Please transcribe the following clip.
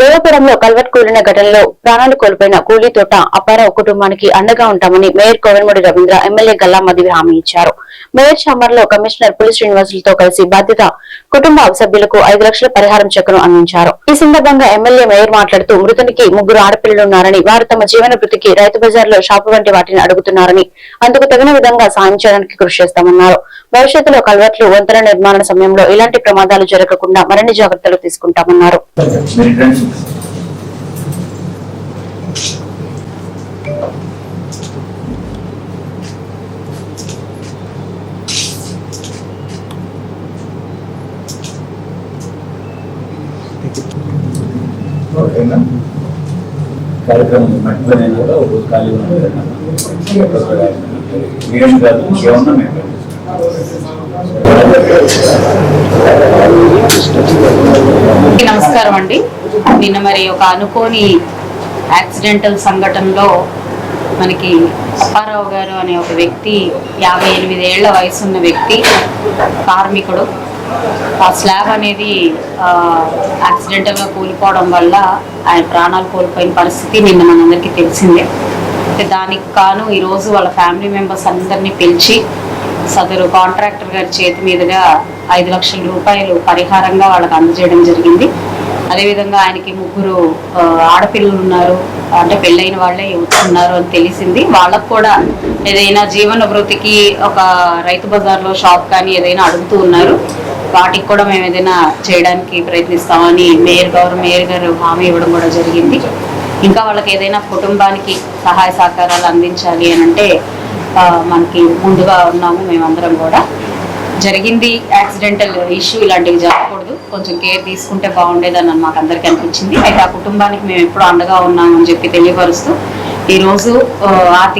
దేవపురంలో కల్వట్ కూలిన ఘటనలో ప్రాణాలు కోల్పోయిన కూలీ తోట అప్పారావు కుటుంబానికి అండగా ఉంటామని మేయర్ కోవెన్మూడి రవీంద్ర ఎమ్మెల్యే గల్లా మదివి హామీ ఇచ్చారు. మేయర్ చాంబర్లో కమిషనర్ పులి శ్రీనివాసులతో కలిసి బాధ్యత కుటుంబ సభ్యులకు ఐదు లక్షల పరిహారం చెక్కును అందించారు. ఈ సందర్భంగా ఎమ్మెల్యే మేయర్ మాట్లాడుతూ మృతునికి ముగ్గురు ఆడపిల్లలు ఉన్నారని వారు తమ జీవన వృత్తికి రైతు బజార్లో షాపు వంటి వాటిని అడుగుతున్నారని అందుకు తగిన విధంగా సాయం చేయడానికి కృషి చేస్తామన్నారు. భవిష్యత్తులో కల్వర్ట్లు వంతెన నిర్మాణ సమయంలో ఇలాంటి ప్రమాదాలు జరగకుండా మరిన్ని జాగ్రత్తలు తీసుకుంటామన్నారు. ఓకేనా? కార్యక్రమం మర్చిపోయినా కూడా ఒక రోజు ఖాళీ కాదు. ఇంకేమన్నా మేము నమస్కారం అండి. నిన్న మరి ఒక అనుకోని యాక్సిడెంటల్ సంఘటనలో మనకి అప్పారావు గారు అనే ఒక వ్యక్తి యాభై ఎనిమిది ఏళ్ళ వయసు ఉన్న వ్యక్తి కార్మికుడు. ఆ స్లాబ్ అనేది యాక్సిడెంటల్గా కూలిపోవడం వల్ల ఆయన ప్రాణాలు కోల్పోయిన పరిస్థితి నిన్న మనందరికీ తెలిసిందే. అయితే దానికి కాను ఈరోజు వాళ్ళ ఫ్యామిలీ మెంబర్స్ అందరినీ పిలిచి సదరు కాంట్రాక్టర్ గారి చేతి మీదుగా ఐదు లక్షల రూపాయలు పరిహారంగా వాళ్ళకి అందజేయడం జరిగింది. అదేవిధంగా ఆయనకి ముగ్గురు ఆడపిల్లలు ఉన్నారు. అంటే పెళ్ళైన వాళ్ళే ఉన్నారు అని తెలిసింది. వాళ్ళకు కూడా ఏదైనా జీవన వృత్తికి ఒక రైతు బజార్లో షాప్ కానీ ఏదైనా అడుగుతూ ఉన్నారు. వాటికి కూడా మేము ఏదైనా చేయడానికి ప్రయత్నిస్తామని మేయర్ గారు మేయర్ గారు హామీ ఇవ్వడం కూడా జరిగింది. ఇంకా వాళ్ళకి ఏదైనా కుటుంబానికి సహాయ సహకారాలు అందించాలి అని అంటే మనకి ముందుగా ఉన్నాము మేమందరం కూడా. జరిగింది యాక్సిడెంటల్ ఇష్యూ ఇలాంటివి జరగకూడదు. కొంచెం కేర్ తీసుకుంటే బాగుండేదని మాకు అందరికీ అనిపించింది. అయితే ఆ కుటుంబానికి మేము ఎప్పుడు అండగా ఉన్నామని చెప్పి తెలియపరుస్తూ ఈరోజు ఆర్థిక